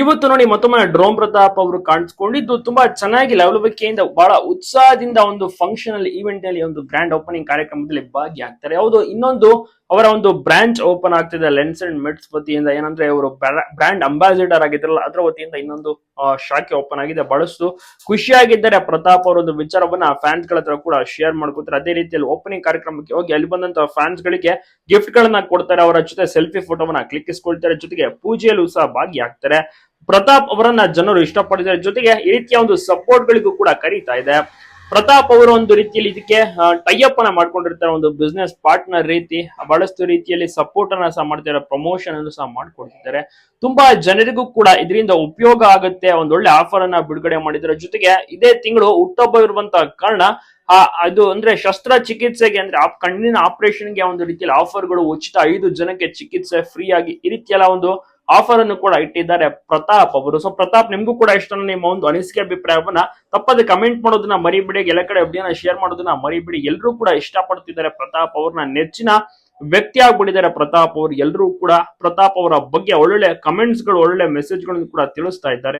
ಇವತ್ತು ನೋಡಿ ಮತ್ತೊಮ್ಮೆ ಡ್ರೋಮ್ ಪ್ರತಾಪ್ ಅವರು ಕಾಣಿಸ್ಕೊಂಡಿದ್ದು ತುಂಬಾ ಚೆನ್ನಾಗಿ ಲವಲವಿಕೆಯಿಂದ ಬಹಳ ಉತ್ಸಾಹದಿಂದ ಒಂದು ಫಂಕ್ಷನ್ ಅಲ್ಲಿ ಈವೆಂಟ್ನಲ್ಲಿ ಒಂದು ಗ್ರ್ಯಾಂಡ್ ಓಪನಿಂಗ್ ಕಾರ್ಯಕ್ರಮದಲ್ಲಿ ಭಾಗಿಯಾಗ್ತಾರೆ. ಹೌದು, ಇನ್ನೊಂದು ಅವರ ಒಂದು ಬ್ರಾಂಚ್ ಓಪನ್ ಆಗ್ತಿದೆ ಲೆನ್ಸ್ ಅಂಡ್ ಮಿಡ್ಸ್ ವತಿಯಿಂದ. ಏನಂದ್ರೆ, ಇವರು ಬ್ರ್ಯಾಂಡ್ ಅಂಬಾಸಿಡರ್ ಆಗಿದ್ರಲ್ಲ, ಅದರ ವತಿಯಿಂದ ಇನ್ನೊಂದು ಶಾಖೆ ಓಪನ್ ಆಗಿದೆ. ಬಹಳಷ್ಟು ಖುಷಿಯಾಗಿದ್ದರೆ. ಪ್ರತಾಪ್ ಅವರ ಒಂದು ವಿಚಾರವನ್ನ ಫ್ಯಾನ್ಸ್ಗಳ ಹತ್ರ ಕೂಡ ಶೇರ್ ಮಾಡ್ಕೊತಾರೆ. ಅದೇ ರೀತಿಯಲ್ಲಿ ಓಪನಿಂಗ್ ಕಾರ್ಯಕ್ರಮಕ್ಕೆ ಹೋಗಿ ಅಲ್ಲಿ ಬಂದಂತಹ ಫ್ಯಾನ್ಸ್ ಗಳಿಗೆ ಗಿಫ್ಟ್ ಗಳನ್ನ ಕೊಡ್ತಾರೆ. ಅವರ ಜೊತೆ ಸೆಲ್ಫಿ ಫೋಟೋವನ್ನ ಕ್ಲಿಕ್ಕಿಸ್ಕೊಳ್ತಾರೆ. ಜೊತೆಗೆ ಪೂಜೆಯಲ್ಲೂ ಸಹ ಭಾಗಿಯಾಗ್ತಾರೆ. ಪ್ರತಾಪ್ ಅವರನ್ನ ಜನರು ಇಷ್ಟಪಡಿದ್ದಾರೆ ಜೊತೆಗೆ ಈ ರೀತಿಯ ಒಂದು ಸಪೋರ್ಟ್ ಗಳಿಗೂ ಕೂಡ ಕರೀತಾ ಇದೆ. ಪ್ರತಾಪ್ ಅವರು ಒಂದು ರೀತಿಯಲ್ಲಿ ಇದಕ್ಕೆ ಟೈಅಪ್ ಅನ್ನ ಮಾಡ್ಕೊಂಡಿರ್ತಾರೆ, ಒಂದು ಬಿಸ್ನೆಸ್ ಪಾರ್ಟ್ನರ್ ರೀತಿ, ಬಹಳಷ್ಟು ರೀತಿಯಲ್ಲಿ ಸಪೋರ್ಟ್ ಅನ್ನ ಸಹ ಮಾಡ್ತಾರೆ ಪ್ರಮೋಷನ್ ಅನ್ನು ಸಹ ಮಾಡ್ಕೊಡ್ತಿದ್ದಾರೆ. ತುಂಬಾ ಜನರಿಗೂ ಕೂಡ ಇದರಿಂದ ಉಪಯೋಗ ಆಗುತ್ತೆ, ಒಂದ್ ಒಳ್ಳೆ ಆಫರ್ ಅನ್ನ ಬಿಡುಗಡೆ ಮಾಡಿದ್ದಾರೆ ಜೊತೆಗೆ ಇದೇ ತಿಂಗಳು ಹುಟ್ಟೊಬ್ಬ ಇರುವಂತ ಕಾರಣ, ಆ, ಅದು ಅಂದ್ರೆ ಶಸ್ತ್ರ ಚಿಕಿತ್ಸೆಗೆ ಅಂದ್ರೆ ಆ ಕಣ್ಣಿನ ಆಪರೇಷನ್ಗೆ ಒಂದು ರೀತಿಯಲ್ಲಿ ಆಫರ್ಗಳು ಉಚಿತ ಐದು ಜನಕ್ಕೆ ಚಿಕಿತ್ಸೆ ಫ್ರೀ ಆಗಿ ಈ ರೀತಿಯೆಲ್ಲ ಒಂದು ಆಫರ್ ಅನ್ನು ಕೂಡ ಇಟ್ಟಿದ್ದಾರೆ ಪ್ರತಾಪ್ ಅವರು. ಸೊ ಪ್ರತಾಪ್, ನಿಮ್ಗೂ ಕೂಡ ಇಷ್ಟ ನಿಮ್ಮ ಒಂದು ಅನಿಸಿಕೆ ಅಭಿಪ್ರಾಯವನ್ನ ತಪ್ಪದೆ ಕಮೆಂಟ್ ಮಾಡೋದನ್ನ ಮರಿಬಿಡಿ ಎಲ್ಲ ಕಡೆ ಅಪ್ಡಿಯನ್ನ ಶೇರ್ ಮಾಡೋದನ್ನ ಮರಿಬಿಡಿ. ಎಲ್ಲರೂ ಕೂಡ ಇಷ್ಟಪಡ್ತಿದ್ದಾರೆ ಪ್ರತಾಪ್ ಅವ್ರನ್ನ. ನೆಚ್ಚಿನ ವ್ಯಕ್ತಿ ಆಗ್ಬಿಟ್ಟಿದ್ದಾರೆ ಪ್ರತಾಪ್ ಅವರು. ಎಲ್ಲರೂ ಕೂಡ ಪ್ರತಾಪ್ ಅವರ ಬಗ್ಗೆ ಒಳ್ಳೊಳ್ಳೆ ಕಮೆಂಟ್ಸ್ಗಳು ಒಳ್ಳೆ ಮೆಸೇಜ್ಗಳನ್ನು ಕೂಡ ತಿಳಿಸ್ತಾ ಇದ್ದಾರೆ.